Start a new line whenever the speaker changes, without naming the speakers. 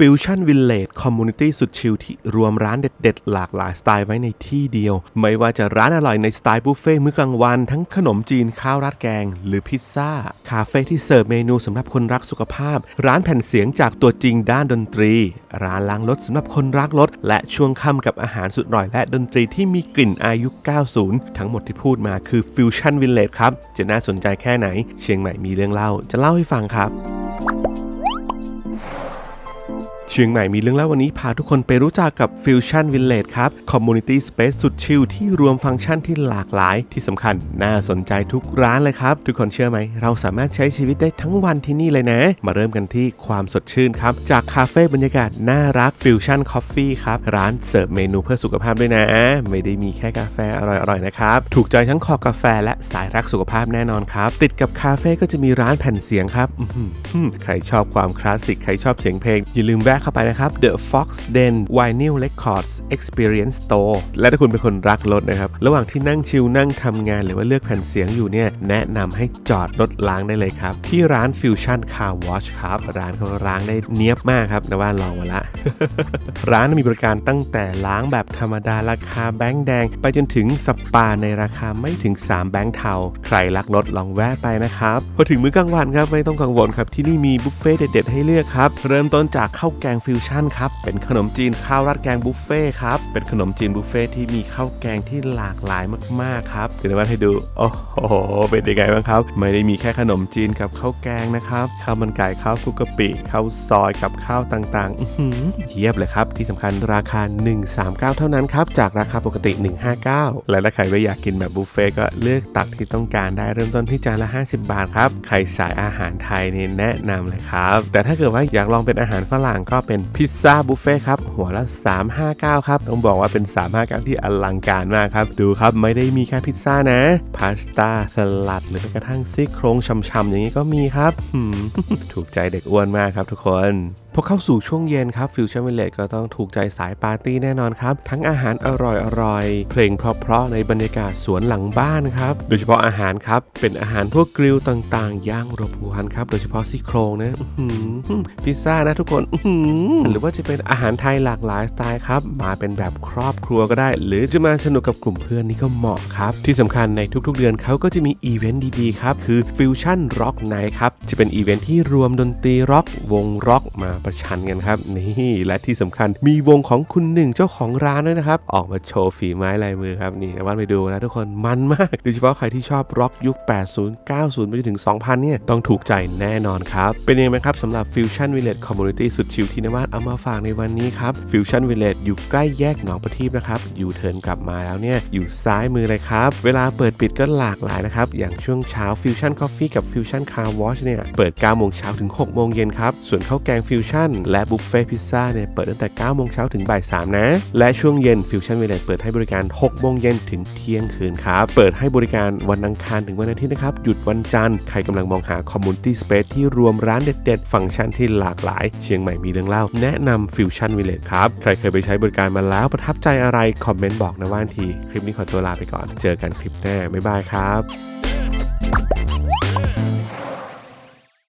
Fusion Village Community สุดชิลที่รวมร้านเด็ดๆ หลากหลายสไตล์ไว้ในที่เดียว ไม่ว่าจะร้านอร่อยในสไตล์บุฟเฟ่ต์มื้อกลางวัน ทั้งขนมจีนข้าวราดแกง หรือพิซซ่า คาเฟ่ที่เสิร์ฟเมนูสำหรับคนรักสุขภาพ ร้านแผ่นเสียงจากตัวจริงด้านดนตรี ร้านล้างรถสำหรับคนรักรถ และช่วงค่ำกับอาหารสุดอร่อยและดนตรีที่มีกลิ่นอายุ 90 ทั้งหมดที่พูดมาคือ Fusion Village ครับจะน่าสนใจแค่ไหน เชียงใหม่มีเรื่องเล่าจะเล่าให้ฟังครับ ชียงใหม่มีเรื่องเล่าวันนี้พาทุกคนไปรู้จักกับ Fusion Village ครับ Community Space สุดชิลที่รวมฟังก์ชันที่หลากหลายที่สำคัญน่าสนใจทุกร้านเลยครับ ทุกคนเชื่อไหม เราสามารถใช้ชีวิตได้ทั้งวันที่นี่เลยนะ มาเริ่มกันที่ความสดชื่นครับ จากคาเฟ่บรรยากาศน่ารัก Fusion Coffee ครับ ร้านเสิร์ฟเมนูเพื่อสุขภาพด้วยนะ ไม่ได้มีแค่กาแฟอร่อยๆนะครับถูกใจทั้งคอกาแฟและสายรักสุขภาพแน่นอนครับติดกับคาเฟ่ก็จะมีร้านแผ่นเสียงครับอื้อหือใครชอบความคลาสสิกใครชอบเสียงเพลงอย่าลืมแวะเข้าไปนะครับ The Fox Den Vinyl Records Experience Store และถ้าคุณเป็นคนรักรถนะครับ ระหว่างที่นั่งชิลนั่งทำงานหรือว่าเลือกแผ่นเสียงอยู่เนี่ย แนะนำให้จอดรถล้างได้เลยครับ ที่ร้าน Fusion Car Wash ครับ ร้านเขาล้างได้เนียบมากครับนะว่าลองมาละ ร้านมีบริการตั้งแต่ล้างแบบธรรมดาราคาแบงค์แดง ไปจนถึงสปาในราคาไม่ถึง 3 แบงค์เทา ใครรักรถลองแวะไปนะครับพอถึงมื้อกลางวันครับไม่ต้องกังวลครับที่นี่มีบุฟเฟ่ต์เด็ดๆให้เลือกครับเริ่มต้นจากข้าวแกงฟิวชั่นครับ เป็นขนมจีนข้าวราดแกงบุฟเฟ่ต์ครับ เป็นขนมจีนบุฟเฟ่ต์ที่มีข้าวแกงที่หลากหลายมากๆครับเดี๋ยวมาให้ดู โอ้โห เป็นยังไงบ้างครับ ไม่ได้มีแค่ขนมจีนกับข้าวแกงนะครับ ข้าวมันไก่ข้าวคุกกะปิข้าวซอยกับข้าวต่างๆอื้อหือเทียบเลยครับ ที่สำคัญราคา 139 เท่านั้นครับ จากราคาปกติ 159 และถ้าใครไม่อยากกินแบบบุฟเฟ่ต์ก็เลือกตักที่ต้องการได้เริ่มต้นที่จานละ 50 บาทครับ ใครสายอาหารไทยเนี่ยแนะนำเลยครับ แต่ถ้าเกิดว่าอยากลองเป็นอาหารฝรั่งก็เป็นพิซซ่าบุฟเฟ่ต์ครับหัวละ 359 ครับ ต้องบอกว่าเป็น 359 ที่อลังการมากครับ ดูครับไม่ได้มีแค่พิซซ่านะพาสต้าสลัดหรือแม้กระทั่งซี่โครงช่ำๆอย่างนี้ก็มีครับถูกใจเด็กอ้วนมากครับทุกคน พอเข้าสู่ช่วงเย็นครับฟิวชั่นวิลเลจก็ต้องถูกใจสายปาร์ตี้แน่นอนครับ ทั้งอาหารอร่อยๆเพลงเพราะๆในบรรยากาศสวนหลังบ้านครับ โดยเฉพาะอาหารครับ เป็นอาหารพวกกริลต่างๆ ย่างรบกวนครับ โดยเฉพาะซี่โครงนะพิซซ่านะทุกคนอื้อหือหรือว่าจะเป็นอาหารไทยหลากหลายสไตล์ครับ มาเป็นแบบครอบครัวก็ได้ หรือจะมาสนุกกับกลุ่มเพื่อนนี่ก็เหมาะครับ ที่สำคัญในทุกๆเดือนเขาก็จะมีอีเวนต์ดีๆครับคือฟิวชั่นร็อกไนท์ครับจะเป็นอีเวนต์ที่รวมดนตรีร็อกวงร็อกมาประชันกันครับ นี่และที่สำคัญมีวงของคุณหนึ่งเจ้าของร้านด้วยนะครับ ออกมาโชว์ฝีไม้ลายมือครับนี่วันไปดูนะทุกคนมันมากโดยเฉพาะใครที่ชอบร็อกยุค 80 90 ไปจนถึง 2000 เนี่ย ต้องถูกใจแน่นอนครับ เป็นยังไงครับสำหรับ Fusion Village Community สุดชิลที่นวัดเอามาฝากในวันนี้ครับ Fusion Village อยู่ใกล้แยกหนองประทีปนะครับอยู่เทินกลับมาแล้วเนี่ยอยู่ซ้ายมือเลยครับ เวลาเปิดปิดก็หลากหลายนะครับอย่างช่วงเช้า Fusion Coffee กับ Fusion Car Wash เนี่ยเปิด9โมงเช้าถึง6โมงเย็นครับส่วนข้าวแกง Fusion และบุฟเฟ่พิซซ่าเนี่ยเปิดตั้งแต่ 9 โมงเช้าถึงบ่าย 3 นะ และช่วงเย็น Fusion Village เปิดให้บริการ 6 โมงเย็นถึงเที่ยงคืนครับ เปิดให้บริการวันอังคารถึงวันอาทิตย์นะครับ หยุดวันจันทร์ ใครกำลังมองหา Community Space ที่รวมร้านเด็ดๆ ฟังก์ชันที่หลากหลาย เชียงใหม่มีเรื่องเล่า แนะนำ Fusion Village ครับ ใครเคยไปใช้บริการมาแล้วประทับใจอะไร คอมเมนต์บอกนะว่านที คลิปนี้ขอตัวลาไปก่อน เจอกันคลิปหน้าบ๊ายบายครับ